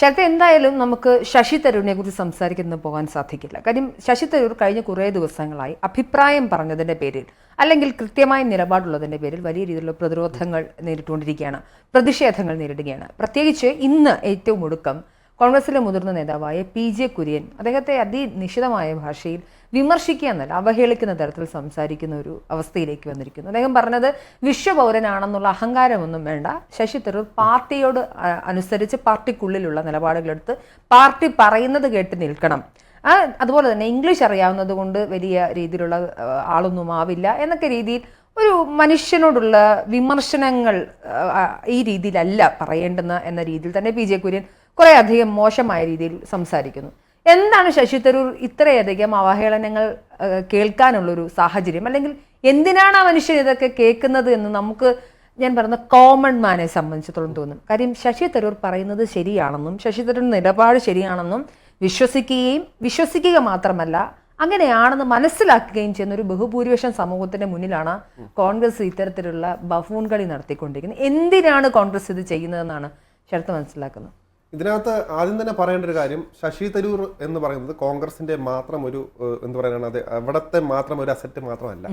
ശരത് എന്തായാലും നമുക്ക് ശശി തരൂരിനെ കുറിച്ച് സംസാരിക്കുന്നത് പോകാൻ സാധിക്കില്ല. കാര്യം ശശി തരൂർ കഴിഞ്ഞ കുറേ ദിവസങ്ങളായി അഭിപ്രായം പറഞ്ഞതിന്റെ പേരിൽ അല്ലെങ്കിൽ കൃത്യമായ നിലപാടുള്ളതിന്റെ പേരിൽ വലിയ രീതിയിലുള്ള പ്രതിരോധങ്ങൾ നേരിട്ടുകൊണ്ടിരിക്കുകയാണ്. പ്രതിഷേധങ്ങൾ നേരിടുകയാണ്. പ്രത്യേകിച്ച് ഇന്ന് ഏറ്റവും ഒടുക്കം കോൺഗ്രസിലെ മുതിർന്ന നേതാവായ പി ജെ കുര്യൻ അദ്ദേഹത്തെ അതിനിശിതമായ ഭാഷയിൽ വിമർശിക്കുക എന്നല്ല അവഹേളിക്കുന്ന തരത്തിൽ സംസാരിക്കുന്ന ഒരു അവസ്ഥയിലേക്ക് വന്നിരിക്കുന്നു. അദ്ദേഹം പറഞ്ഞത് വിശ്വപൗരനാണെന്നുള്ള അഹങ്കാരമൊന്നും വേണ്ട. ശശി തരൂർ പാർട്ടിയോട് അനുസരിച്ച് പാർട്ടിക്കുള്ളിലുള്ള നിലപാടുകളെടുത്ത് പാർട്ടി പറയുന്നത് കേട്ട് നിൽക്കണം. അതുപോലെ തന്നെ ഇംഗ്ലീഷ് അറിയാവുന്നത് കൊണ്ട് വലിയ രീതിയിലുള്ള ആളൊന്നും ആവില്ല എന്നൊക്കെ രീതിയിൽ ഒരു മനുഷ്യനോടുള്ള വിമർശനങ്ങൾ ഈ രീതിയിലല്ല പറയേണ്ടെന്ന് എന്ന രീതിയിൽ തന്നെ പി ജെ കുര്യൻ കുറെ അധികം മോശമായ രീതിയിൽ സംസാരിക്കുന്നു. എന്താണ് ശശി തരൂർ ഇത്രയധികം അവഹേളനങ്ങൾ കേൾക്കാനുള്ളൊരു സാഹചര്യം? അല്ലെങ്കിൽ എന്തിനാണ് ആ മനുഷ്യൻ ഇതൊക്കെ കേൾക്കുന്നത് എന്ന് നമുക്ക് ഞാൻ പറഞ്ഞ കോമൺ മാനെ സംബന്ധിച്ചിടത്തോളം തോന്നും. കാര്യം ശശി തരൂർ പറയുന്നത് ശരിയാണെന്നും ശശി തരൂർ നിലപാട് ശരിയാണെന്നും വിശ്വസിക്കുകയും വിശ്വസിക്കുക മാത്രമല്ല അങ്ങനെയാണെന്ന് മനസ്സിലാക്കുകയും ചെയ്യുന്ന ഒരു ബഹുഭൂരിപക്ഷം സമൂഹത്തിന്റെ മുന്നിലാണ് കോൺഗ്രസ് ഇത്തരത്തിലുള്ള ബഫൂൺ കളി നടത്തിക്കൊണ്ടിരിക്കുന്നത്. എന്തിനാണ് കോൺഗ്രസ് ഇത് ചെയ്യുന്നതെന്നാണ് ശരത്ത് മനസ്സിലാക്കുന്നത്? ഇതിനകത്ത് ആദ്യം തന്നെ പറയേണ്ട ഒരു കാര്യം ശശി തരൂർ എന്ന് പറയുന്നത് കോൺഗ്രസിന്റെ മാത്രം ഒരു എന്ത് പറയാനാണ് അത് അവിടത്തെ മാത്രം ഒരു അസറ്റ് മാത്രമല്ല.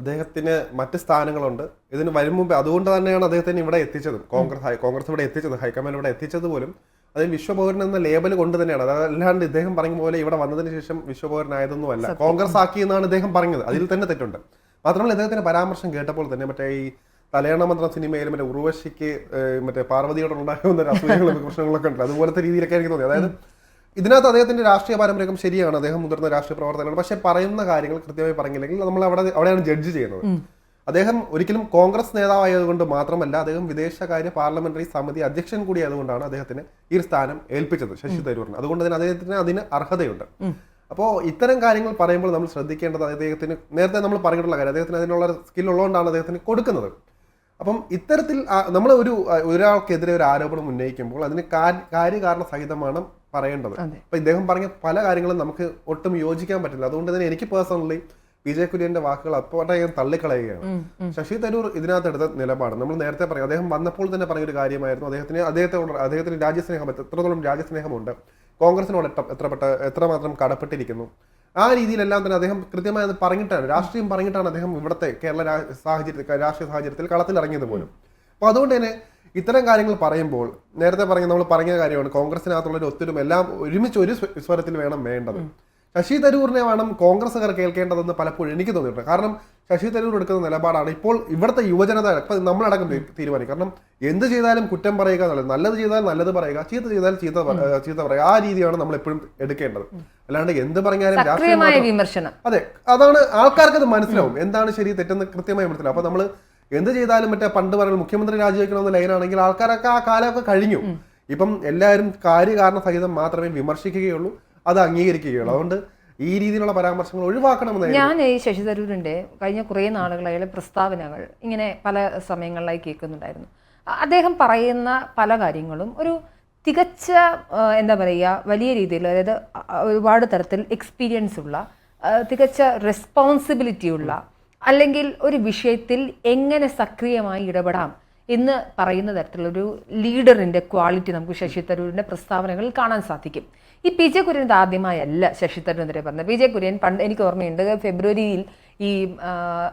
അദ്ദേഹത്തിന് മറ്റ് സ്ഥാനങ്ങളുണ്ട്. ഇതിന് വരും മുമ്പ് അതുകൊണ്ട് തന്നെയാണ് അദ്ദേഹത്തിന് ഇവിടെ എത്തിച്ചതും. കോൺഗ്രസ് കോൺഗ്രസ് ഇവിടെ എത്തിച്ചത് ഹൈക്കമാൻഡ് ഇവിടെ എത്തിച്ചത് പോലും. അത് വിശ്വപൗരൻ എന്ന ലേബൽ കൊണ്ട് തന്നെയാണ്. അതല്ലാണ്ട് ഇദ്ദേഹം പറഞ്ഞ പോലെ ഇവിടെ വന്നതിന് ശേഷം വിശ്വപൗരനായതൊന്നുമല്ല കോൺഗ്രസ് ആക്കി എന്നാണ് ഇദ്ദേഹം പറഞ്ഞത്. അതിൽ തന്നെ തെറ്റുണ്ട്. മാത്രമല്ല ഇദ്ദേഹത്തിന്റെ പരാമർശം കേട്ടപ്പോൾ തന്നെ മറ്റേ ഈ തലയണ മന്ത്രം സിനിമയിൽ മറ്റേ ഉർവശിക്ക് ഏഹ്, മറ്റേ പാർവതിയോടെ ഉണ്ടാകുന്ന ഒരു അസൂയങ്ങളും പ്രശ്നങ്ങളൊക്കെ ഉണ്ട്. അതുപോലത്തെ രീതിയിലൊക്കെ എനിക്ക് തോന്നി. അതായത് ഇതിനകത്ത് അദ്ദേഹത്തിന്റെ രാഷ്ട്രീയ പാരമ്പര്യം ശരിയാണ്. അദ്ദേഹം മുതിർന്ന രാഷ്ട്രീയ പ്രവർത്തകനാണ്. പക്ഷെ പറയുന്ന കാര്യങ്ങൾ കൃത്യമായി പറഞ്ഞില്ലെങ്കിൽ നമ്മൾ അവിടെ അവിടെയാണ് ജഡ്ജ് ചെയ്യുന്നത്. അദ്ദേഹം ഒരിക്കലും കോൺഗ്രസ് നേതാവായതുകൊണ്ട് മാത്രമല്ല അദ്ദേഹം വിദേശകാര്യ പാർലമെന്ററി സമിതി അധ്യക്ഷൻ കൂടിയായതുകൊണ്ടാണ് അദ്ദേഹത്തിന് ഈ സ്ഥാനം ഏൽപ്പിച്ചത് ശശി തരൂരിന്. അതുകൊണ്ട് തന്നെ അദ്ദേഹത്തിന് അതിന് അർഹതയുണ്ട്. അപ്പോൾ ഇത്തരം കാര്യങ്ങൾ പറയുമ്പോൾ നമ്മൾ ശ്രദ്ധിക്കേണ്ടത് അദ്ദേഹത്തിന് നേരത്തെ നമ്മൾ പറഞ്ഞിട്ടുള്ള കാര്യം അദ്ദേഹത്തിന് അതിനുള്ള സ്കിൽ ഉള്ളതുകൊണ്ടാണ് അദ്ദേഹത്തിന് കൊടുക്കുന്നത്. അപ്പം ഇത്തരത്തിൽ നമ്മൾ ഒരു ഒരാൾക്കെതിരെ ഒരു ആരോപണം ഉന്നയിക്കുമ്പോൾ അതിന് കാര്യകാരണ സഹിതമാണ് പറയേണ്ടത്. അപ്പൊ ഇദ്ദേഹം പറഞ്ഞ പല കാര്യങ്ങളും നമുക്ക് ഒട്ടും യോജിക്കാൻ പറ്റില്ല. അതുകൊണ്ട് തന്നെ എനിക്ക് പേഴ്സണലി ജെ കുര്യന്റെ വാക്കുകൾ അപ്പോട്ടെ ഞാൻ തള്ളിക്കളയുകയാണ്. ശശി തരൂർ ഇതിനകത്ത് എടുത്ത നിലപാട് നമ്മൾ നേരത്തെ പറയും അദ്ദേഹം വന്നപ്പോൾ തന്നെ പറഞ്ഞൊരു കാര്യമായിരുന്നു. അദ്ദേഹത്തിന് അദ്ദേഹത്തോട് അദ്ദേഹത്തിന് രാജ്യസ്നേഹം എത്രത്തോളം രാജ്യസ്നേഹമുണ്ട് കോൺഗ്രസിനോട് എത്ര എത്രപ്പെട്ട എത്രമാത്രം കടപ്പെട്ടിരിക്കുന്നു. ആ രീതിയിലെല്ലാം തന്നെ അദ്ദേഹം കൃത്യമായി അത് പറഞ്ഞിട്ടാണ് രാഷ്ട്രീയം പറഞ്ഞിട്ടാണ് അദ്ദേഹം ഇവിടുത്തെ കേരള സാഹചര്യത്തിൽ രാഷ്ട്രീയ സാഹചര്യത്തിൽ കളത്തിലിറങ്ങിയത് പോലും. അപ്പോൾ അതുകൊണ്ട് തന്നെ ഇത്തരം കാര്യങ്ങൾ പറയുമ്പോൾ നേരത്തെ പറഞ്ഞ നമ്മൾ പറഞ്ഞ കാര്യമാണ് കോൺഗ്രസിനകത്തുള്ള ഒരു എല്ലാം ഒരുമിച്ച് ഒരു സ്വരത്തിൽ വേണം വേണ്ടത്. ശശി തരൂരിനെ വേണം കോൺഗ്രസ്സുകാർ കേൾക്കേണ്ടതെന്ന് പലപ്പോഴും എനിക്ക് തോന്നിയിട്ടുണ്ട്. കാരണം ശശി തരൂർ എടുക്കുന്ന നിലപാടാണ് ഇപ്പോൾ ഇവിടുത്തെ യുവജനത ഇപ്പം നമ്മളടക്കം തീരുമാനിക്കും. കാരണം എന്ത് ചെയ്താലും കുറ്റം പറയുക എന്നുള്ളത് നല്ലത് ചെയ്താൽ നല്ലത് പറയുക ചീത്ത ചെയ്താൽ ചീത്ത ചീത്ത പറയുക. ആ രീതിയാണ് നമ്മൾ എപ്പോഴും എടുക്കേണ്ടത് അല്ലാണ്ട് എന്ത് പറഞ്ഞാലും രാഷ്ട്രീയമായ വിമർശനം. അതെ അതാണ് ആൾക്കാർക്ക് അത് മനസ്സിലാവും. എന്താണ് ശരി തെറ്റെന്ന് കൃത്യമായി മനസ്സിലാവും. അപ്പൊ നമ്മൾ എന്ത് ചെയ്താലും മറ്റേ പണ്ട് പറയുന്നത് മുഖ്യമന്ത്രി രാജിവെക്കണമെന്ന ലൈനാണെങ്കിൽ ആൾക്കാരൊക്കെ ആ കാലമൊക്കെ കഴിഞ്ഞു. ഇപ്പം എല്ലാവരും കാര്യകാരണ സഹിതം മാത്രമേ വിമർശിക്കുകയുള്ളൂ. അത് അംഗീകരിക്കുകയുള്ളൂ. അതുകൊണ്ട് ഈ രീതിയിലുള്ള പരാമർശങ്ങൾ ഒഴിവാക്കണമെന്ന് ഞാൻ ഈ ശശി തരൂരിന്റെ കഴിഞ്ഞ കുറേ നാളുകളായാലും പ്രസ്താവനകൾ ഇങ്ങനെ പല സമയങ്ങളിലായി കേൾക്കുന്നുണ്ടായിരുന്നു. അദ്ദേഹം പറയുന്ന പല കാര്യങ്ങളും ഒരു തികച്ച എന്താ പറയുക വലിയ രീതിയിൽ അതായത് ഒരുപാട് തരത്തിൽ എക്സ്പീരിയൻസ് ഉള്ള തികച്ച റെസ്പോൺസിബിലിറ്റി ഉള്ള അല്ലെങ്കിൽ ഒരു വിഷയത്തിൽ എങ്ങനെ സക്രിയമായി ഇടപെടാം എന്ന് പറയുന്ന തരത്തിലുള്ളൊരു ലീഡറിന്റെ ക്വാളിറ്റി നമുക്ക് ശശി തരൂരിന്റെ പ്രസ്താവനകളിൽ കാണാൻ സാധിക്കും. ഈ പി ജെ കുര്യൻ ആദ്യമായല്ല ശശി തരൂരിനെതിരെ പറഞ്ഞത്. പി ജെ കുര്യൻ പണ്ട് എനിക്ക് ഓർമ്മയുണ്ട് ഫെബ്രുവരിയിൽ ഈ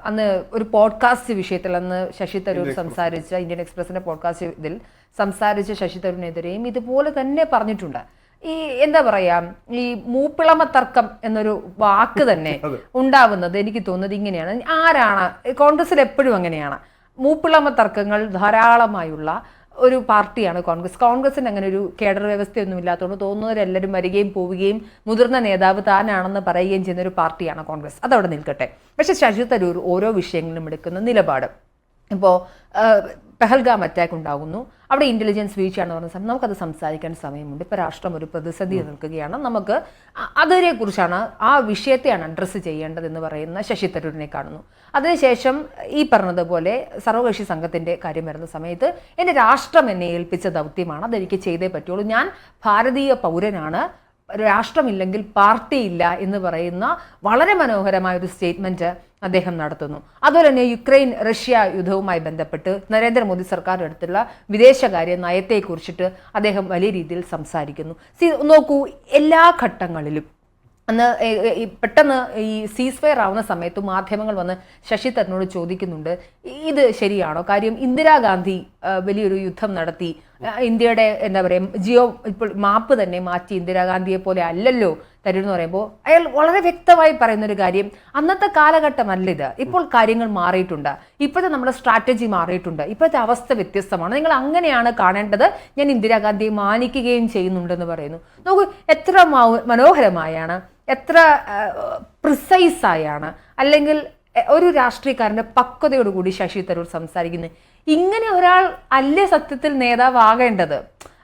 അന്ന് ഒരു പോഡ്കാസ്റ്റ് വിഷയത്തിൽ അന്ന് ശശി തരൂർ സംസാരിച്ച ഇന്ത്യൻ എക്സ്പ്രസിന്റെ പോഡ്കാസ്റ്റ് ഇതിൽ സംസാരിച്ച ശശി തരൂരിനെതിരെയും ഇതുപോലെ തന്നെ പറഞ്ഞിട്ടുണ്ട്. ഈ എന്താ പറയാ ഈ മൂപ്പിളമ തർക്കം എന്നൊരു വാക്ക് തന്നെ ഉണ്ടാവുന്നത് എനിക്ക് തോന്നുന്നത് ഇങ്ങനെയാണ്. ആരാണ്? കോൺഗ്രസിൽ എപ്പോഴും അങ്ങനെയാണ്. മൂപ്പിളമ തർക്കങ്ങൾ ധാരാളമായുള്ള ഒരു പാർട്ടിയാണ് കോൺഗ്രസ്. കോൺഗ്രസിന് അങ്ങനെ ഒരു കേഡർ വ്യവസ്ഥയൊന്നും ഇല്ലാത്തതുകൊണ്ട് തോന്നുന്നവരെല്ലാവരും വരികയും പോവുകയും മുതിർന്ന നേതാവ് താനാണെന്ന് പറയുകയും ചെയ്യുന്ന ഒരു പാർട്ടിയാണ് കോൺഗ്രസ്. അതവിടെ നിൽക്കട്ടെ. പക്ഷെ ശശി തരൂർ ഓരോ വിഷയങ്ങളിലും എടുക്കുന്ന നിലപാട്. ഇപ്പോൾ പെഹൽഗാം അറ്റാക്ക് ഉണ്ടാകുന്നു. അവിടെ ഇന്റലിജൻസ് വീഴ്ചയാണെന്ന് പറഞ്ഞ സമയം നമുക്കത് സംസാരിക്കാൻ സമയമുണ്ട്. ഇപ്പോൾ രാഷ്ട്രം ഒരു പ്രതിസന്ധി നിൽക്കുകയാണ്. നമുക്ക് അതിനെക്കുറിച്ചാണ് ആ വിഷയത്തെയാണ് അഡ്രസ്സ് ചെയ്യേണ്ടതെന്ന് പറയുന്ന ശശി തരൂരിനെ കാണുന്നു. അതിനുശേഷം ഈ പറഞ്ഞതുപോലെ സർവകക്ഷി സംഘത്തിന്റെ കാര്യം വരുന്ന സമയത്ത് എന്റെ രാഷ്ട്രം എന്നെ ഏൽപ്പിച്ച ദൗത്യമാണ്. അതെനിക്ക് ചെയ്തേ പറ്റുള്ളൂ. ഞാൻ ഭാരതീയ പൗരനാണ്. രാഷ്ട്രമില്ലെങ്കിൽ പാർട്ടിയില്ല എന്ന് പറയുന്ന വളരെ മനോഹരമായ ഒരു സ്റ്റേറ്റ്മെന്റ് അദ്ദേഹം നടത്തുന്നു. അതുപോലെ തന്നെ യുക്രൈൻ റഷ്യ യുദ്ധവുമായി ബന്ധപ്പെട്ട് നരേന്ദ്രമോദി സർക്കാർ എടുത്തുള്ള വിദേശകാര്യ നയത്തെക്കുറിച്ചിട്ട് അദ്ദേഹം വലിയ രീതിയിൽ സംസാരിക്കുന്നു. സി നോക്കൂ എല്ലാ ഘട്ടങ്ങളിലും അന്ന് പെട്ടെന്ന് ഈ സീസ് ഫയർ ആവുന്ന സമയത്ത് മാധ്യമങ്ങൾ വന്ന് ശശി തരൂരിനോട് ചോദിക്കുന്നുണ്ട് ഇത് ശരിയാണോ? കാര്യം ഇന്ദിരാഗാന്ധി വലിയൊരു യുദ്ധം നടത്തി ഇന്ത്യയുടെ എന്താ പറയുക ജിയോ ഇപ്പോൾ മാപ്പ് തന്നെ മാറ്റി ഇന്ദിരാഗാന്ധിയെ പോലെ അല്ലല്ലോ തരൂർ എന്ന് പറയുമ്പോൾ അയാൾ വളരെ വ്യക്തമായി പറയുന്ന ഒരു കാര്യം അന്നത്തെ കാലഘട്ടമല്ല ഇത്. ഇപ്പോൾ കാര്യങ്ങൾ മാറിയിട്ടുണ്ട്. ഇപ്പോഴത്തെ നമ്മുടെ സ്ട്രാറ്റജി മാറിയിട്ടുണ്ട്. ഇപ്പോഴത്തെ അവസ്ഥ വ്യത്യസ്തമാണ്. നിങ്ങൾ അങ്ങനെയാണ് കാണേണ്ടത്. ഞാൻ ഇന്ദിരാഗാന്ധിയെ മാനിക്കുകയും ചെയ്യുന്നുണ്ടെന്ന് പറയുന്നു. നോക്കൂ എത്ര മനോഹരമായാണ് എത്ര പ്രിസൈസ് ആയാണ് അല്ലെങ്കിൽ ഒരു രാഷ്ട്രീയക്കാരന്റെ പക്വതയോടുകൂടി ശശി തരൂർ സംസാരിക്കുന്നത്. ഇങ്ങനെ ഒരാൾ അല്ലേ സത്യത്തിൽ നേതാവാകേണ്ടത്?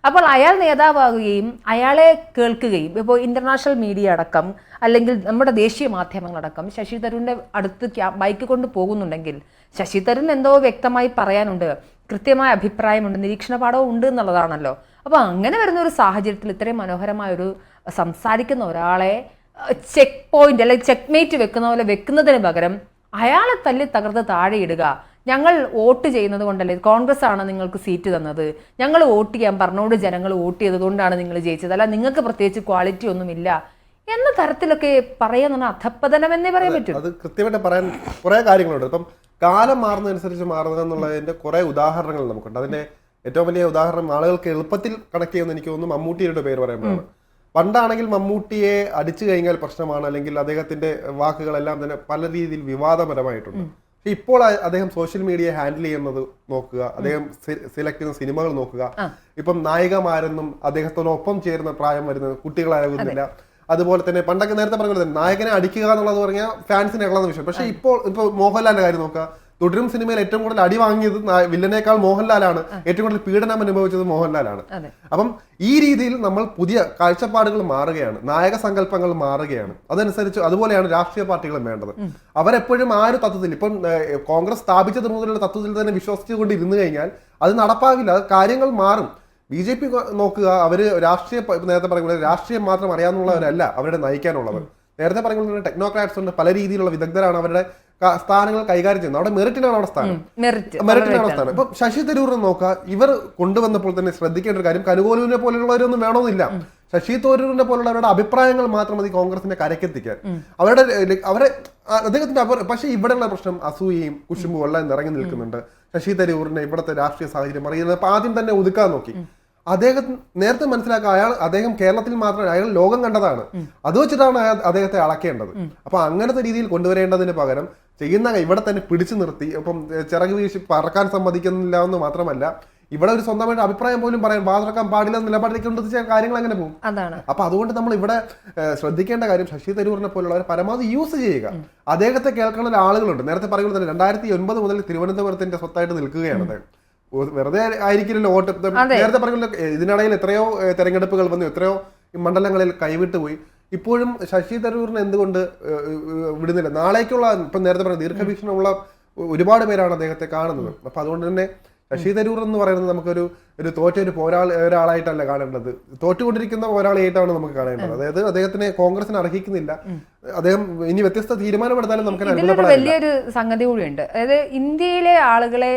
അപ്പോൾ അയാൾ നേതാവാകുകയും അയാളെ കേൾക്കുകയും ഇപ്പോൾ ഇന്റർനാഷണൽ മീഡിയ അടക്കം അല്ലെങ്കിൽ നമ്മുടെ ദേശീയ മാധ്യമങ്ങളടക്കം ശശി തരൂരിന്റെ അടുത്ത് ബൈക്ക് കൊണ്ട് പോകുന്നുണ്ടെങ്കിൽ ശശി തരൂരിന് എന്തോ വ്യക്തമായി പറയാനുണ്ട്. കൃത്യമായ അഭിപ്രായമുണ്ട്. നിരീക്ഷണ പാഠവും ഉണ്ട് എന്നുള്ളതാണല്ലോ. അപ്പോൾ അങ്ങനെ വരുന്ന ഒരു സാഹചര്യത്തിൽ ഇത്രയും മനോഹരമായ ഒരു സംസാരിക്കുന്ന ഒരാളെ ചെക്ക് പോയിന്റ് അല്ലെങ്കിൽ ചെക്ക് മേറ്റ് വെക്കുന്ന പോലെ വെക്കുന്നതിന് പകരം അയാളെ തല്ലി തകർത്ത് താഴെയിടുക ഞങ്ങൾ വോട്ട് ചെയ്യുന്നത് കൊണ്ടല്ലേ കോൺഗ്രസ് ആണ് നിങ്ങൾക്ക് സീറ്റ് തന്നത്. ഞങ്ങൾ വോട്ട് ചെയ്യാൻ പറഞ്ഞോട് ജനങ്ങൾ വോട്ട് ചെയ്തതുകൊണ്ടാണ് നിങ്ങൾ ജയിച്ചത്. അല്ല നിങ്ങൾക്ക് പ്രത്യേകിച്ച് ക്വാളിറ്റി ഒന്നുമില്ല എന്ന തരത്തിലൊക്കെ പറയാൻ അധപ്പതനം എന്നേ പറയാൻ പറ്റും. അത് കൃത്യമായിട്ട് പറയാൻ കുറെ കാര്യങ്ങളുണ്ട്. ഇപ്പം കാലം മാറുന്നതനുസരിച്ച് മാറുക എന്നുള്ളതിന്റെ കുറെ ഉദാഹരണങ്ങൾ നമുക്കുണ്ട്. അതിന്റെ ഏറ്റവും വലിയ ഉദാഹരണം ആളുകൾക്ക് എളുപ്പത്തിൽ കണക്ട് ചെയ്യുന്ന എനിക്ക് തോന്നുന്നു മമ്മൂട്ടിയുടെ പേര് പറയുമ്പോഴാണ്. പണ്ടാണെങ്കിൽ മമ്മൂട്ടിയെ അടിച്ചു കഴിഞ്ഞാൽ പ്രശ്നമാണ് അല്ലെങ്കിൽ അദ്ദേഹത്തിന്റെ വാക്കുകളെല്ലാം തന്നെ പല രീതിയിൽ വിവാദപരമായിട്ടുണ്ട്. പക്ഷെ ഇപ്പോൾ അദ്ദേഹം സോഷ്യൽ മീഡിയ ഹാൻഡിൽ ചെയ്യുന്നത് നോക്കുക അദ്ദേഹം സെലക്ട് ചെയ്യുന്ന സിനിമകൾ നോക്കുക. ഇപ്പം നായികമാരെന്നും അദ്ദേഹത്തോടൊപ്പം ചേരുന്ന പ്രായം വരുന്ന കുട്ടികളാകുന്നില്ല അതുപോലെ തന്നെ പണ്ടൊക്കെ നേരത്തെ പറഞ്ഞ നായകനെ അടിക്കുക എന്നുള്ളത് പറഞ്ഞാൽ ഫാൻസിനെ ഇളകുന്ന വിഷയം. പക്ഷെ ഇപ്പോൾ ഇപ്പോൾ മോഹൻലാലിന്റെ കാര്യം നോക്കുക തുടരും സിനിമയിൽ ഏറ്റവും കൂടുതൽ അടി വാങ്ങിയത് വില്ലനേക്കാൾ മോഹൻലാലാണ്. ഏറ്റവും കൂടുതൽ പീഡനം അനുഭവിച്ചത് മോഹൻലാലാണ്. അപ്പം ഈ രീതിയിൽ നമ്മൾ പുതിയ കാഴ്ചപ്പാടുകൾ മാറുകയാണ്. നായക സങ്കല്പങ്ങൾ മാറുകയാണ്. അതനുസരിച്ച് അതുപോലെയാണ് രാഷ്ട്രീയ പാർട്ടികളും വേണ്ടത്. അവരെപ്പോഴും ആ ഒരു തത്വത്തിൽ ഇപ്പം കോൺഗ്രസ് സ്ഥാപിച്ചത് മുതലുള്ള തത്വത്തിൽ തന്നെ വിശ്വസിച്ചുകൊണ്ട് ഇരുന്നു കഴിഞ്ഞാൽ അത് നടപ്പാകില്ല. അത് കാര്യങ്ങൾ മാറും. ബി ജെ പി നോക്കുക അവർ രാഷ്ട്രീയ നേരത്തെ പറയുന്നത് രാഷ്ട്രീയം മാത്രം അറിയാവുന്നവരല്ല അവരുടെ നയിക്കാനുള്ളവർ. നേരത്തെ പറയുന്നത് ടെക്നോക്രാറ്റ്സ് ഉണ്ട്. പല രീതിയിലുള്ള വിദഗ്ധരാണ് അവരുടെ സ്ഥാനങ്ങൾ കൈകാര്യം ചെയ്യുന്നത്. അവിടെ മെറിറ്റിനാണ് അവിടെ സ്ഥാനം. മെറിറ്റ്. മെറിറ്റിനാണ് സ്ഥാനം. ഇപ്പൊ ശശി തരൂർ നോക്കുക ഇവർ കൊണ്ടുവന്നപ്പോൾ തന്നെ ശ്രദ്ധിക്കേണ്ട ഒരു കാര്യം കനുകോലുവിനെ പോലെയുള്ളവരൊന്നും വേണമെന്നില്ല. ശശി തരൂരിനെ പോലുള്ളവരുടെ അഭിപ്രായങ്ങൾ മാത്രം മതി കോൺഗ്രസിന്റെ കരക്കെത്തിക്കാൻ അവരുടെ അവരെ അദ്ദേഹത്തിന്റെ അപർ പക്ഷെ ഇവിടെയുള്ള പ്രശ്നം അസൂയയും കുശുമ്പും എല്ലാം നിറങ്ങി നിൽക്കുന്നുണ്ട്. ശശി തരൂരിനെ ഇവിടുത്തെ രാഷ്ട്രീയ സാഹചര്യം അറിയുന്നത്. ആദ്യം തന്നെ ഒതുക്കാൻ നോക്കി. അദ്ദേഹം നേരത്തെ മനസ്സിലാക്കുക അയാൾ അദ്ദേഹം കേരളത്തിൽ മാത്രമല്ല അയാൾ ലോകം കണ്ടതാണ്. അത് വെച്ചിട്ടാണ് അദ്ദേഹത്തെ അളക്കേണ്ടത്. അപ്പൊ അങ്ങനത്തെ രീതിയിൽ കൊണ്ടുവരേണ്ടതിന് പകരം ചെയ്യുന്ന ഇവിടെ തന്നെ പിടിച്ചു നിർത്തി. ഇപ്പം ചിറക് വീശി പറക്കാൻ സമ്മതിക്കുന്നില്ല എന്ന് മാത്രമല്ല ഇവിടെ ഒരു സ്വന്തമായിട്ട് അഭിപ്രായം പോലും പറയാൻ വാതിറക്കാൻ പാടില്ല നിലപാടിലേക്ക് കൊണ്ടുവച്ചാൽ കാര്യങ്ങൾ അങ്ങനെ പോകും? അതാണ്. അപ്പൊ അതുകൊണ്ട് നമ്മൾ ഇവിടെ ശ്രദ്ധിക്കേണ്ട കാര്യം ശശി തരൂറിനെ പോലുള്ളവരെ പരമാവധി യൂസ് ചെയ്യുക. അദ്ദേഹത്തെ കേൾക്കുന്ന ആളുകളുണ്ട്. നേരത്തെ പറയുന്നത് തന്നെ രണ്ടായിരത്തി ഒൻപത് മുതൽ തിരുവനന്തപുരത്തിന്റെ സ്വത്തായിട്ട് നിൽക്കുകയാണ് അദ്ദേഹം. വെറുതെ ആയിരിക്കില്ലല്ലോ വോട്ട്. നേരത്തെ പറഞ്ഞല്ലോ ഇതിനിടയിൽ എത്രയോ തെരഞ്ഞെടുപ്പുകൾ വന്നു എത്രയോ മണ്ഡലങ്ങളിൽ കൈവിട്ട് പോയി. ഇപ്പോഴും ശശി തരൂരിന് എന്തുകൊണ്ട് വിടുന്നില്ല? നാളേക്കുള്ള ഇപ്പം നേരത്തെ പറഞ്ഞ ദീർഘവീക്ഷണമുള്ള ഒരുപാട് പേരാണ് അദ്ദേഹത്തെ കാണുന്നത്. അപ്പൊ അതുകൊണ്ട് തന്നെ ശശി തരൂർ എന്ന് പറയുന്നത് നമുക്കൊരു ഒരു തോറ്റ ഒരു പോരാൾ ഒരാളായിട്ടല്ല കാണേണ്ടത്. തോറ്റുകൊണ്ടിരിക്കുന്ന പോരാളിയായിട്ടാണ് നമുക്ക് കാണേണ്ടത്. അതായത് അദ്ദേഹത്തിനെ കോൺഗ്രസിന് അർഹിക്കുന്നില്ല. അദ്ദേഹം ഇനി വ്യത്യസ്ത തീരുമാനമെടുത്താലും നമുക്ക് വലിയൊരു സംഗതി കൂടിയുണ്ട്. അതായത് ഇന്ത്യയിലെ ആളുകളെ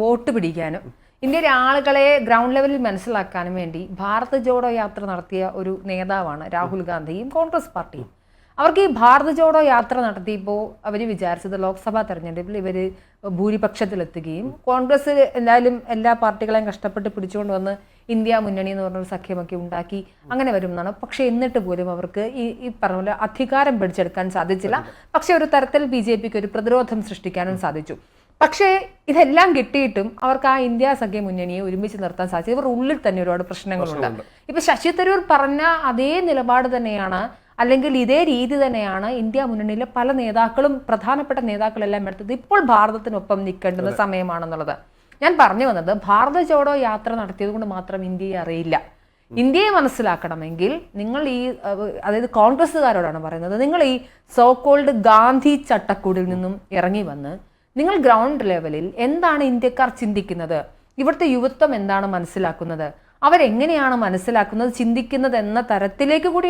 വോട്ട് പിടിക്കാനും ഇന്ത്യയിലെ ആളുകളെ ഗ്രൗണ്ട് ലെവലിൽ മനസ്സിലാക്കാനും വേണ്ടി ഭാരത് ജോഡോ യാത്ര നടത്തിയ ഒരു നേതാവാണ് രാഹുൽ ഗാന്ധിയും കോൺഗ്രസ് പാർട്ടിയും. അവർക്ക് ഈ ഭാരത് ജോഡോ യാത്ര നടത്തിയപ്പോൾ അവർ വിചാരിച്ചത് ലോക്സഭാ തെരഞ്ഞെടുപ്പിൽ ഇവർ ഭൂരിപക്ഷത്തിലെത്തുകയും കോൺഗ്രസ് എന്തായാലും എല്ലാ പാർട്ടികളെയും കഷ്ടപ്പെട്ട് പിടിച്ചുകൊണ്ട് വന്ന് ഇന്ത്യ മുന്നണി എന്ന് പറഞ്ഞൊരു സഖ്യമൊക്കെ ഉണ്ടാക്കി അങ്ങനെ വരും എന്നാണ് പക്ഷേ എന്നിട്ട് പോലും അവർക്ക് ഈ ഈ പറഞ്ഞ പോലെ അധികാരം പിടിച്ചെടുക്കാൻ സാധിച്ചില്ല. പക്ഷേ ഒരു തരത്തിൽ ബി ജെ പിക്ക് ഒരു പ്രതിരോധം സൃഷ്ടിക്കാനും സാധിച്ചു. പക്ഷേ ഇതെല്ലാം കിട്ടിയിട്ടും അവർക്ക് ആ ഇന്ത്യ സഖ്യ മുന്നണിയെ ഒരുമിച്ച് നിർത്താൻ സാധിച്ചു ഇവർ ഉള്ളിൽ തന്നെ ഒരുപാട് പ്രശ്നങ്ങളുണ്ട്. ഇപ്പൊ ശശി തരൂർ പറഞ്ഞ അതേ നിലപാട് തന്നെയാണ് അല്ലെങ്കിൽ ഇതേ രീതി തന്നെയാണ് ഇന്ത്യ മുന്നണിയിലെ പല നേതാക്കളും പ്രധാനപ്പെട്ട നേതാക്കളെല്ലാം എടുത്തത് ഇപ്പോൾ ഭാരതത്തിനൊപ്പം നിൽക്കേണ്ടുന്ന സമയമാണെന്നുള്ളത്. ഞാൻ പറഞ്ഞു വന്നത് ഭാരത ജോഡോ യാത്ര നടത്തിയത് കൊണ്ട് മാത്രം ഇന്ത്യയെ അറിയില്ല. ഇന്ത്യയെ മനസ്സിലാക്കണമെങ്കിൽ നിങ്ങൾ ഈ അതായത് കോൺഗ്രസ്സുകാരോടാണ് പറയുന്നത് നിങ്ങൾ ഈ സോ കോൾഡ് ഗാന്ധി ചട്ടക്കൂടിൽ നിന്നും ഇറങ്ങി വന്ന് നിങ്ങൾ ഗ്രൗണ്ട് ലെവലിൽ എന്താണ് ഇന്ത്യക്കാർ ചിന്തിക്കുന്നത്? ഇവിടുത്തെ യുവത്വം എന്താണ് മനസ്സിലാക്കുന്നത്? അവരെങ്ങനെയാണ് മനസ്സിലാക്കുന്നത് ചിന്തിക്കുന്നത് എന്ന തരത്തിലേക്ക് കൂടി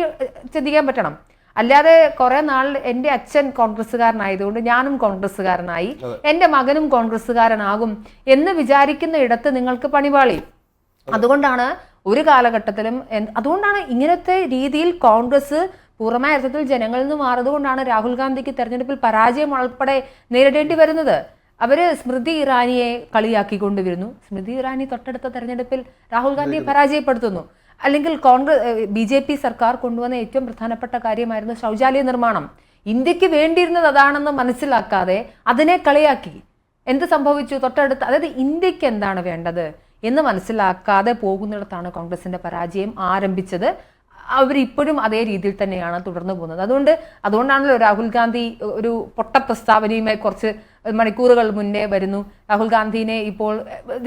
ചിന്തിക്കാൻ പറ്റണം. അല്ലാതെ കുറെ നാൾ എന്റെ അച്ഛൻ കോൺഗ്രസ്സുകാരനായതുകൊണ്ട് ഞാനും കോൺഗ്രസ്സുകാരനായി എന്റെ മകനും കോൺഗ്രസ്സുകാരനാകും എന്ന് വിചാരിക്കുന്ന ഇടത്ത് നിങ്ങൾക്ക് പണിപാളി. അതുകൊണ്ടാണ് ഒരു കാലഘട്ടത്തിലും അതുകൊണ്ടാണ് ഇങ്ങനത്തെ രീതിയിൽ കോൺഗ്രസ് പൂർണമായ അർത്ഥത്തിൽ ജനങ്ങളിൽ നിന്ന് മാറിയതുകൊണ്ടാണ് രാഹുൽ ഗാന്ധിക്ക് തെരഞ്ഞെടുപ്പിൽ പരാജയം ഉൾപ്പെടെ നേരിടേണ്ടി വരുന്നത്. അവർ സ്മൃതി ഇറാനിയെ കളിയാക്കിക്കൊണ്ട് വരുന്നു സ്മൃതി ഇറാനി തൊട്ടടുത്ത തെരഞ്ഞെടുപ്പിൽ രാഹുൽ ഗാന്ധിയെ പരാജയപ്പെടുത്തുന്നു. അല്ലെങ്കിൽ കോൺഗ്രസ് ബി ജെ പി സർക്കാർ കൊണ്ടുവന്ന ഏറ്റവും പ്രധാനപ്പെട്ട കാര്യമായിരുന്നു ശൗചാലയ നിർമ്മാണം. ഇന്ത്യയ്ക്ക് വേണ്ടിയിരുന്നത് അതാണെന്ന് മനസ്സിലാക്കാതെ അതിനെ കളിയാക്കി. എന്ത് സംഭവിച്ചു? തൊട്ടടുത്ത് അതായത് ഇന്ത്യയ്ക്ക് എന്താണ് വേണ്ടത് എന്ന് മനസ്സിലാക്കാതെ പോകുന്നിടത്താണ് കോൺഗ്രസിന്റെ പരാജയം ആരംഭിച്ചത്. അവരിപ്പോഴും അതേ രീതിയിൽ തന്നെയാണ് തുടർന്നു പോകുന്നത്. അതുകൊണ്ട് അതുകൊണ്ടാണല്ലോ രാഹുൽ ഗാന്ധി ഒരു പൊട്ട പ്രസ്താവനയുമായി കുറച്ച് മണിക്കൂറുകൾ മുന്നേ വരുന്നു. രാഹുൽ ഗാന്ധിനെ ഇപ്പോൾ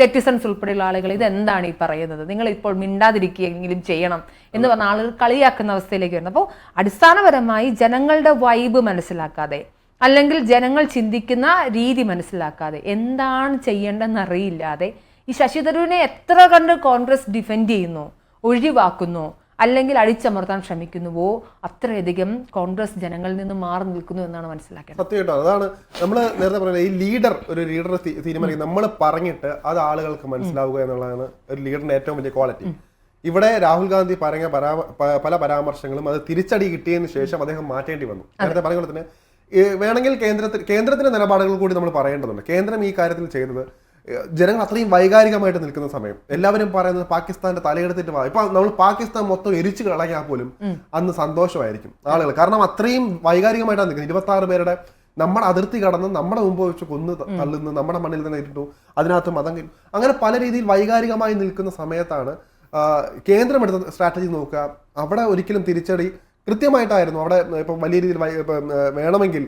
നെറ്റിസൺസ് ഉൾപ്പെടെയുള്ള ആളുകൾ ഇതെന്താണ് ഈ പറയുന്നത്? നിങ്ങൾ ഇപ്പോൾ മിണ്ടാതിരിക്കുകയെങ്കിലും ചെയ്യണം എന്ന് പറഞ്ഞ ആളുകൾ കളിയാക്കുന്ന അവസ്ഥയിലേക്ക് വരുന്നത് അപ്പോൾ അടിസ്ഥാനപരമായി ജനങ്ങളുടെ വൈബ് മനസ്സിലാക്കാതെ അല്ലെങ്കിൽ ജനങ്ങൾ ചിന്തിക്കുന്ന രീതി മനസ്സിലാക്കാതെ എന്താണ് ചെയ്യേണ്ടതെന്ന് അറിയില്ലാതെ ഈ ശശി തരൂരിനെ എത്ര കണ്ട് കോൺഗ്രസ് ഡിഫെൻഡ് ചെയ്യുന്നു ഒഴിവാക്കുന്നു അല്ലെങ്കിൽ അടിച്ചമർത്താൻ ശ്രമിക്കുന്നുവോ? അത്രയധികം കോൺഗ്രസ് ജനങ്ങളിൽ നിന്ന് മാറി നിൽക്കുന്നു എന്നാണ് മനസ്സിലാക്കിയത് സത്യമായിട്ടോ അതാണ് നമ്മൾ നേരത്തെ പറഞ്ഞത് ഈ ലീഡർ ഒരു ലീഡർ തീരുമാനിക്കും. നമ്മൾ പറഞ്ഞിട്ട് അത് ആളുകൾക്ക് മനസ്സിലാവുക എന്നുള്ളതാണ് ഒരു ലീഡറിന്റെ ഏറ്റവും വലിയ ക്വാളിറ്റി. ഇവിടെ രാഹുൽ ഗാന്ധി പറഞ്ഞ പല പരാമർശങ്ങളും അത് തിരിച്ചടി കിട്ടിയതിന് ശേഷം അദ്ദേഹം മാറ്റേണ്ടി വന്നു. നേരത്തെ പറഞ്ഞ പോലെ തന്നെ വേണമെങ്കിൽ കേന്ദ്രത്തിൽ കേന്ദ്രത്തിന്റെ നിലപാടുകൾ കൂടി നമ്മൾ പറയേണ്ടതുണ്ട്. കേന്ദ്രം ഈ കാര്യത്തിൽ ചെയ്തത് ജനങ്ങൾ അത്രയും വൈകാരികമായിട്ട് നിൽക്കുന്ന സമയം. എല്ലാവരും പറയുന്നത് പാകിസ്ഥാന്റെ തലയെടുത്തിട്ട് വാ ഇപ്പൊ നമ്മൾ പാകിസ്ഥാൻ മൊത്തം എരിച്ചു കളയാൽ പോലും അന്ന് സന്തോഷമായിരിക്കും ആളുകൾ. കാരണം അത്രയും വൈകാരികമായിട്ടാണ് നിൽക്കുന്നത്. ഇരുപത്തി ആറ് പേരുടെ നമ്മുടെ അതിർത്തി കടന്ന് നമ്മുടെ മുമ്പ് വെച്ച് കൊന്ന് തള്ളുന്നു നമ്മുടെ മണ്ണിൽ തന്നെ ഇട്ടു. അതിനകത്ത് മതം അങ്ങനെ പല രീതിയിൽ വൈകാരികമായി നിൽക്കുന്ന സമയത്താണ് കേന്ദ്രം എടുത്ത സ്ട്രാറ്റജി നോക്കുക. അവിടെ ഒരിക്കലും തിരിച്ചടി കൃത്യമായിട്ടായിരുന്നു. അവിടെ ഇപ്പം വലിയ രീതിയിൽ വേണമെങ്കിൽ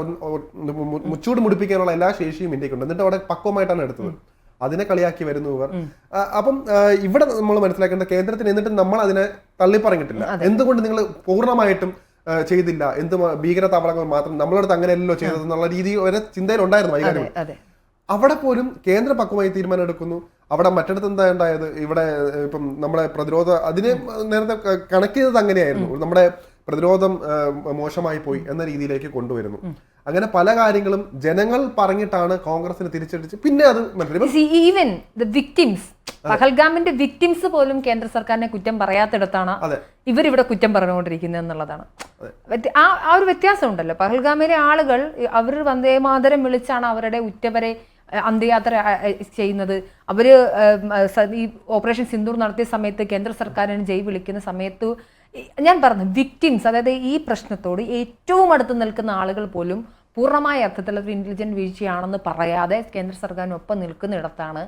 ഒന്ന് മുച്ചൂട് മുടിപ്പിക്കാനുള്ള എല്ലാ ശേഷിയും ഇന്ത്യക്കുണ്ട്. എന്നിട്ട് അവിടെ പക്വമായിട്ടാണ് എടുത്തത്. അതിനെ കളിയാക്കി വരുന്നു ഇവർ. അപ്പം ഇവിടെ നമ്മൾ മനസ്സിലാക്കേണ്ട കേന്ദ്രത്തിന് എന്നിട്ട് നമ്മൾ അതിനെ തള്ളിപ്പറഞ്ഞിട്ടില്ല. എന്തുകൊണ്ട് നിങ്ങൾ പൂർണമായിട്ടും ചെയ്തില്ല? എന്ത് ഭീകര താവളങ്ങൾ മാത്രം നമ്മളടുത്ത് അങ്ങനെയല്ലോ ചെയ്തത് എന്നുള്ള രീതി വരെ ചിന്തയിലുണ്ടായിരുന്നു വൈകാര്യം അവിടെ പോലും കേന്ദ്ര പക്വമായി തീരുമാനം എടുക്കുന്നു അവിടെ മറ്റിടത്ത് എന്താ ഉണ്ടായത്? ഇവിടെ ഇപ്പം നമ്മുടെ പ്രതിരോധ അതിന് നേരത്തെ കണക്ട് ചെയ്തത് അങ്ങനെയായിരുന്നു. നമ്മുടെ പ്രതിരോധം മോശമായി പോയി എന്ന രീതിയിലേക്ക് കൊണ്ടുവരുന്നു. അങ്ങനെ പല കാര്യങ്ങളും ജനങ്ങൾ പറഞ്ഞിട്ടാണ് കോൺഗ്രസിന് തിരിച്ചടിച്ച് പിന്നെ അത് ഈവൻ ദ വിക്ടിംസ് പഹൽഗാമിന്റെ വിക്ടിംസ് പോലും കേന്ദ്ര സർക്കാരിനെ കുറ്റം പറയാത്തിടത്താണ് ഇവരിവിടെ കുറ്റം പറഞ്ഞുകൊണ്ടിരിക്കുന്നത് എന്നുള്ളതാണ്. ആ ആ ഒരു വ്യത്യാസം ഉണ്ടല്ലോ പഹൽഗാമിലെ ആളുകൾ അവർ വന്ദേ മാതരം വിളിച്ചാണ് അവരുടെ ഉറ്റവരെ അന്ത്യയാത്ര ചെയ്യുന്നത്. അവർ ഈ ഓപ്പറേഷൻ സിന്ദൂർ നടത്തിയ സമയത്ത് കേന്ദ്ര സർക്കാരിന് ജയ് വിളിക്കുന്ന സമയത്ത് ഞാൻ പറഞ്ഞു വിക്ടിംസ് അതായത് ഈ പ്രശ്നത്തോട് ഏറ്റവും അടുത്ത് നിൽക്കുന്ന ആളുകൾ പോലും പൂർണമായ അർത്ഥത്തിൽ ഒരു ഇന്റലിജന്റ് വീഴ്ചയാണെന്ന് പറയാതെ കേന്ദ്ര സർക്കാരിനൊപ്പം നിൽക്കുന്നിടത്താണ്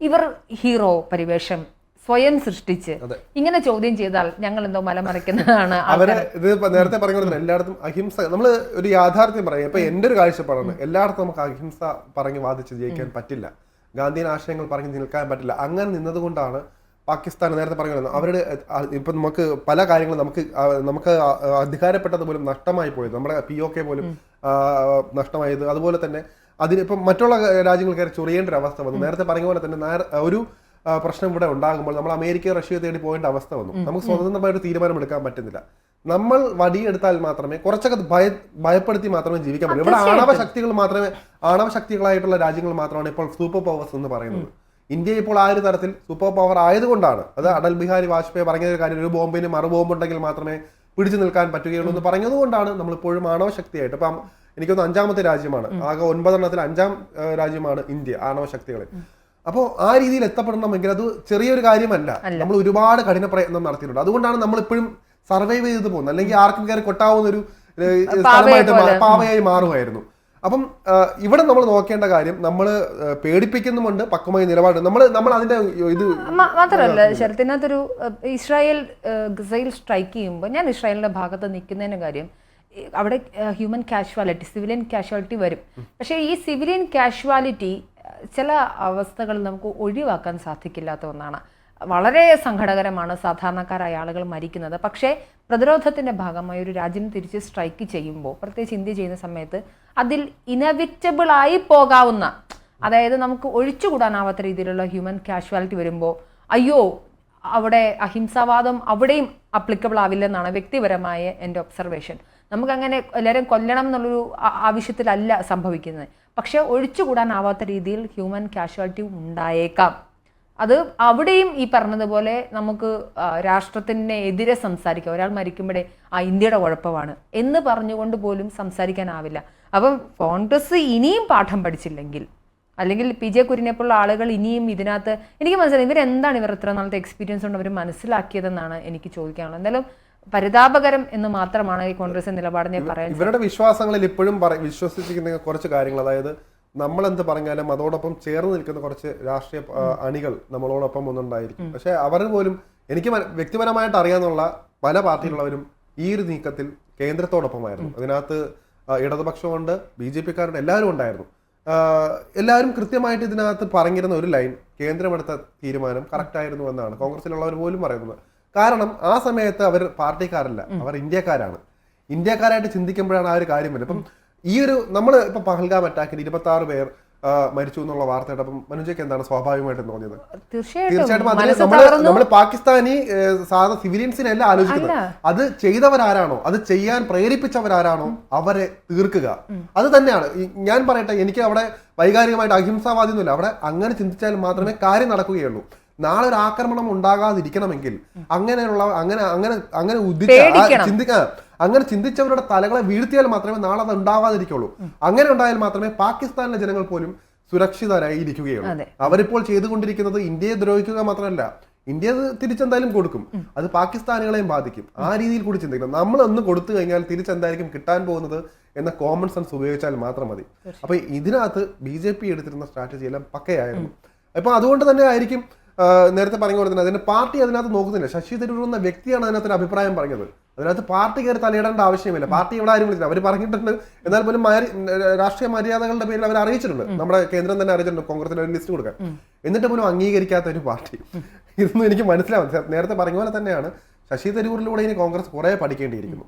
ഇവർ ഹീറോ പരിവേഷം സ്വയം സൃഷ്ടിച്ച്. ഇങ്ങനെ ചോദ്യം ചെയ്താൽ ഞങ്ങൾ എന്തോ മലമറിക്കുന്നതാണ് അവരെ ഇത് നേരത്തെ പറഞ്ഞു എല്ലായിടത്തും അഹിംസ നമ്മൾ ഒരു യാഥാർത്ഥ്യം പറയാം. ഇപ്പൊ എന്റെ ഒരു കാഴ്ചപ്പാടാണ് എല്ലായിടത്തും നമുക്ക് അഹിംസ പറഞ്ഞ് വാദിച്ച് ജയിക്കാൻ പറ്റില്ല. ഗാന്ധിയൻ ആശയങ്ങൾ പറഞ്ഞ് നിൽക്കാൻ പറ്റില്ല. അങ്ങനെ നിന്നതുകൊണ്ടാണ് പാകിസ്ഥാൻ നേരത്തെ പറഞ്ഞു അവരുടെ ഇപ്പം നമുക്ക് പല കാര്യങ്ങളും നമുക്ക് നമുക്ക് അധികാരപ്പെട്ടത് പോലും നഷ്ടമായി പോയത് നമ്മുടെ പി ഒ കെ പോലും നഷ്ടമായത്. അതുപോലെ തന്നെ അതിനിപ്പം മറ്റുള്ള രാജ്യങ്ങൾ കയറി ചൊറിയേണ്ട ഒരു അവസ്ഥ വന്നു. നേരത്തെ പറഞ്ഞ പോലെ തന്നെ ഒരു പ്രശ്നം ഇവിടെ ഉണ്ടാകുമ്പോൾ നമ്മൾ അമേരിക്ക റഷ്യ തേടി പോകേണ്ട അവസ്ഥ വന്നു. നമുക്ക് സ്വതന്ത്രമായിട്ട് തീരുമാനമെടുക്കാൻ പറ്റുന്നില്ല. നമ്മൾ വടിയെടുത്താൽ മാത്രമേ കുറച്ചൊക്കെ ഭയ ഭയപ്പെടുത്തി മാത്രമേ ജീവിക്കാൻ പറ്റൂ. ഇവിടെ ആണവ ശക്തികൾ മാത്രമേ ആണവ ശക്തികളായിട്ടുള്ള രാജ്യങ്ങൾ മാത്രമാണ് ഇപ്പോൾ സൂപ്പർ പവേഴ്സ് എന്ന് പറയുന്നത്. ഇന്ത്യ ഇപ്പോൾ ആ ഒരു തരത്തിൽ സൂപ്പർ പവർ ആയതുകൊണ്ടാണ്. അത് അടൽ ബിഹാരി വാജ്പേയി പറഞ്ഞ ഒരു കാര്യം ഒരു ബോംബിന് മറു ബോംബ് ഉണ്ടെങ്കിൽ മാത്രമേ പിടിച്ചു നിൽക്കാൻ പറ്റുകയുള്ളൂ എന്ന് പറഞ്ഞതുകൊണ്ടാണ് നമ്മൾ ഇപ്പോഴും ആണവ ശക്തിയായിട്ട്. ഇപ്പം എനിക്കൊന്ന് അഞ്ചാമത്തെ രാജ്യമാണ്. ആകെ ഒൻപതെണ്ണത്തിൽ അഞ്ചാം രാജ്യമാണ് ഇന്ത്യ ആണവ ശക്തികളിൽ. അപ്പോൾ ആ രീതിയിൽ എത്തപ്പെടണമെങ്കിൽ അത് ചെറിയൊരു കാര്യമല്ല. നമ്മൾ ഒരുപാട് കഠിന പ്രയത്നം നടത്തിയിട്ടുണ്ട്. അതുകൊണ്ടാണ് നമ്മൾ ഇപ്പോഴും സർവൈവ് ചെയ്ത് പോകുന്നത്. അല്ലെങ്കിൽ ആർക്കും കയറി കൊട്ടാവുന്ന ഒരു സ്ഥലമായിട്ട് പാവയായി മാറുമായിരുന്നു. അപ്പം ഇവിടെ നമ്മൾ നോക്കേണ്ട കാര്യം നമ്മൾ പേടിപ്പിക്കുന്നുമുണ്ട് പക്വമായ നിലപാട്. നമ്മൾ നമ്മൾ അതിന്റെ ഇത് മാത്രമല്ല ശരത്തിനകത്തൊരു ഇസ്രായേൽ ഗസൈൽ സ്ട്രൈക്ക് ചെയ്യുമ്പോൾ ഞാൻ ഇസ്രായേലിന്റെ ഭാഗത്ത് നിൽക്കുന്നതിന് കാര്യം അവിടെ ഹ്യൂമൻ കാഷ്വാലിറ്റി സിവിലിയൻ കാഷ്വാലിറ്റി വരും. പക്ഷേ ഈ സിവിലിയൻ കാഷ്വാലിറ്റി ചില അവസ്ഥകൾ നമുക്ക് ഒഴിവാക്കാൻ സാധിക്കില്ലാത്ത ഒന്നാണ്. വളരെ സങ്കടകരമാണ് സാധാരണക്കാരായ ആളുകൾ മരിക്കുന്നത്. പക്ഷേ പ്രതിരോധത്തിന്റെ ഭാഗമായി ഒരു രാജ്യം തിരിച്ച് സ്ട്രൈക്ക് ചെയ്യുമ്പോൾ പ്രത്യേകിച്ച് ഇന്ത്യ ചെയ്യുന്ന സമയത്ത് അതിൽ ഇനവിറ്റബിളായി പോകാവുന്ന അതായത് നമുക്ക് ഒഴിച്ചുകൂടാനാവാത്ത രീതിയിലുള്ള ഹ്യൂമൻ കാഷ്വാലിറ്റി വരുമ്പോൾ അയ്യോ അവിടെ അഹിംസാവാദം അവിടെയും അപ്ലിക്കബിൾ ആവില്ലെന്നാണ് വ്യക്തിപരമായ എന്റെ ഒബ്സർവേഷൻ നമുക്കങ്ങനെ എല്ലാവരും കൊല്ലണം എന്നുള്ളൊരു ആവശ്യത്തിലല്ല സംഭവിക്കുന്നത്. പക്ഷേ ഒഴിച്ചുകൂടാനാവാത്ത രീതിയിൽ ഹ്യൂമൻ കാഷ്വാലിറ്റി ഉണ്ടായേക്കാം. അത് അവിടെയും ഈ പറഞ്ഞതുപോലെ നമുക്ക് രാഷ്ട്രത്തിനെ എതിരെ സംസാരിക്കാം. ഒരാൾ മരിക്കുമ്പോഴേ ആ ഇന്ത്യയുടെ കുഴപ്പമാണ് എന്ന് പറഞ്ഞുകൊണ്ട് പോലും സംസാരിക്കാനാവില്ല. അപ്പം കോൺഗ്രസ് ഇനിയും പാഠം പഠിച്ചില്ലെങ്കിൽ അല്ലെങ്കിൽ പി ജെ കുര്യനെപ്പോലുള്ള ആളുകൾ ഇനിയും ഇതിനകത്ത് എനിക്ക് മനസ്സിലായി ഇവരെന്താണ് ഇവർ ഇത്ര നാളത്തെ എക്സ്പീരിയൻസ് കൊണ്ട് അവർ മനസ്സിലാക്കിയതെന്നാണ് എനിക്ക് ചോദിക്കാനുള്ളത്. എന്തായാലും പരിതാപകരം എന്ന് മാത്രമാണ് ഈ കോൺഗ്രസ് നിലപാടിനെ പറയാൻ ഇവരുടെ വിശ്വാസങ്ങളിൽ ഇപ്പോഴും വിശ്വസിച്ചിരിക്കുന്ന കുറച്ച് കാര്യങ്ങൾ. അതായത് നമ്മൾ എന്ത് പറഞ്ഞാലും അതോടൊപ്പം ചേർന്ന് നിൽക്കുന്ന കുറച്ച് രാഷ്ട്രീയ അണികൾ നമ്മളോടൊപ്പം ഒന്നുണ്ടായിരിക്കും. പക്ഷെ അവർ പോലും എനിക്ക് വ്യക്തിപരമായിട്ട് അറിയാന്നുള്ള പല പാർട്ടിയിലുള്ളവരും ഈ ഒരു നീക്കത്തിൽ കേന്ദ്രത്തോടൊപ്പമായിരുന്നു. അതിനകത്ത് ഇടതുപക്ഷമുണ്ട് ബി ജെ പിക്കാരുണ്ട് എല്ലാവരും ഉണ്ടായിരുന്നു. എല്ലാവരും കൃത്യമായിട്ട് ഇതിനകത്ത് പറഞ്ഞിരുന്ന ഒരു ലൈൻ കേന്ദ്രമെടുത്ത തീരുമാനം കറക്റ്റ് ആയിരുന്നു എന്നാണ് കോൺഗ്രസിലുള്ളവർ പോലും പറയുന്നത്. കാരണം ആ സമയത്ത് അവർ പാർട്ടിക്കാരല്ല അവർ ഇന്ത്യക്കാരാണ്. ഇന്ത്യക്കാരായിട്ട് ചിന്തിക്കുമ്പോഴാണ് ആ ഒരു കാര്യം വരുന്നത് ഇപ്പം ഈ ഒരു നമ്മൾ ഇപ്പൊ പഹൽഗാം അറ്റാക്കിൽ ഇരുപത്തി ആറ് പേർ മരിച്ചു എന്നുള്ള വാർത്ത കേട്ടപ്പം മനുജയ്ക്ക് എന്താണ് സ്വാഭാവികമായിട്ടും തോന്നിയത്? തീർച്ചയായിട്ടും. നമ്മൾ നമ്മൾ പാകിസ്ഥാനി സാധാരണ സാധാ സിവിലിയൻസിനെ അല്ല ആലോചിക്കുന്നത്. അത് ചെയ്തവരാരാണോ? അത് ചെയ്യാൻ പ്രേരിപ്പിച്ചവരാരാണോ? അവരെ തീർക്കുക. അത് തന്നെയാണ്. ഞാൻ പറയട്ടെ എനിക്ക് അവിടെ വൈകാരികമായിട്ട് അഹിംസാവാദിയൊന്നുമില്ല. അവിടെ അങ്ങനെ ചിന്തിച്ചാൽ മാത്രമേ കാര്യം നടക്കുകയുള്ളൂ. നാളെ ഒരു ആക്രമണം ഉണ്ടാകാതിരിക്കണമെങ്കിൽ അങ്ങനെയുള്ള അങ്ങനെ അങ്ങനെ അങ്ങനെ ഉദ്ദിച്ച ആ പേടിക്കണം. ചിന്തിക്കാ. അങ്ങനെ ചിന്തിച്ചവരുടെ തലകളെ വീഴ്ത്തിയാൽ മാത്രമേ നാളെ അത് ഉണ്ടാവാതിരിക്കുള്ളൂ. അങ്ങനെ ഉണ്ടായാൽ മാത്രമേ പാകിസ്ഥാനിലെ ജനങ്ങൾ പോലും സുരക്ഷിതരായി ഇരിക്കുകയുള്ളൂ അവരിപ്പോൾ ചെയ്തുകൊണ്ടിരിക്കുന്നത് ഇന്ത്യയെ ദ്രോഹിക്കുക മാത്രമല്ല ഇന്ത്യ തിരിച്ചെന്തായാലും കൊടുക്കും. അത് പാകിസ്ഥാനികളെയും ബാധിക്കും. ആ രീതിയിൽ കൂടി ചിന്തിക്കണം. നമ്മൾ ഒന്ന് കൊടുത്തു കഴിഞ്ഞാൽ തിരിച്ചെന്തായിരിക്കും കിട്ടാൻ പോകുന്നത് എന്ന കോമൺ സെൻസ് ഉപയോഗിച്ചാൽ മാത്രം മതി. അപ്പൊ ഇതിനകത്ത് ബി ജെ പി എടുത്തിരുന്ന സ്ട്രാറ്റജി എല്ലാം പക്കയായിരുന്നു. അപ്പൊ അതുകൊണ്ട് തന്നെ ആയിരിക്കും നേരത്തെ പറഞ്ഞ പോലെ തന്നെ അതിന്റെ പാർട്ടി അതിനകത്ത് നോക്കുന്നില്ല. ശശി തരൂർ എന്ന വ്യക്തിയാണ് അതിനകത്ത് ഒരു അഭിപ്രായം പറഞ്ഞത് അതിനകത്ത് പാർട്ടി കയറി തലയിടേണ്ട ആവശ്യമില്ല. പാർട്ടി ഇവിടെ ആരും വിളിച്ചില്ല അവർ പറഞ്ഞിട്ടുണ്ട്. എന്നാൽ പോലും രാഷ്ട്രീയ മര്യാദകളുടെ പേരിൽ അവർ അറിയിച്ചിട്ടുണ്ട്. നമ്മുടെ കേന്ദ്രം തന്നെ അറിയിച്ചിട്ടുണ്ട്. കോൺഗ്രസിന് ഒരു ലിസ്റ്റ് കൊടുക്കാൻ. എന്നിട്ട് പോലും അംഗീകരിക്കാത്ത ഒരു പാർട്ടി. ഇതൊന്നും എനിക്ക് മനസ്സിലാവും നേരത്തെ പറഞ്ഞ പോലെ തന്നെയാണ് ശശി തരൂരിലൂടെ ഇനി കോൺഗ്രസ് കുറെ പഠിക്കേണ്ടിയിരിക്കുന്നു.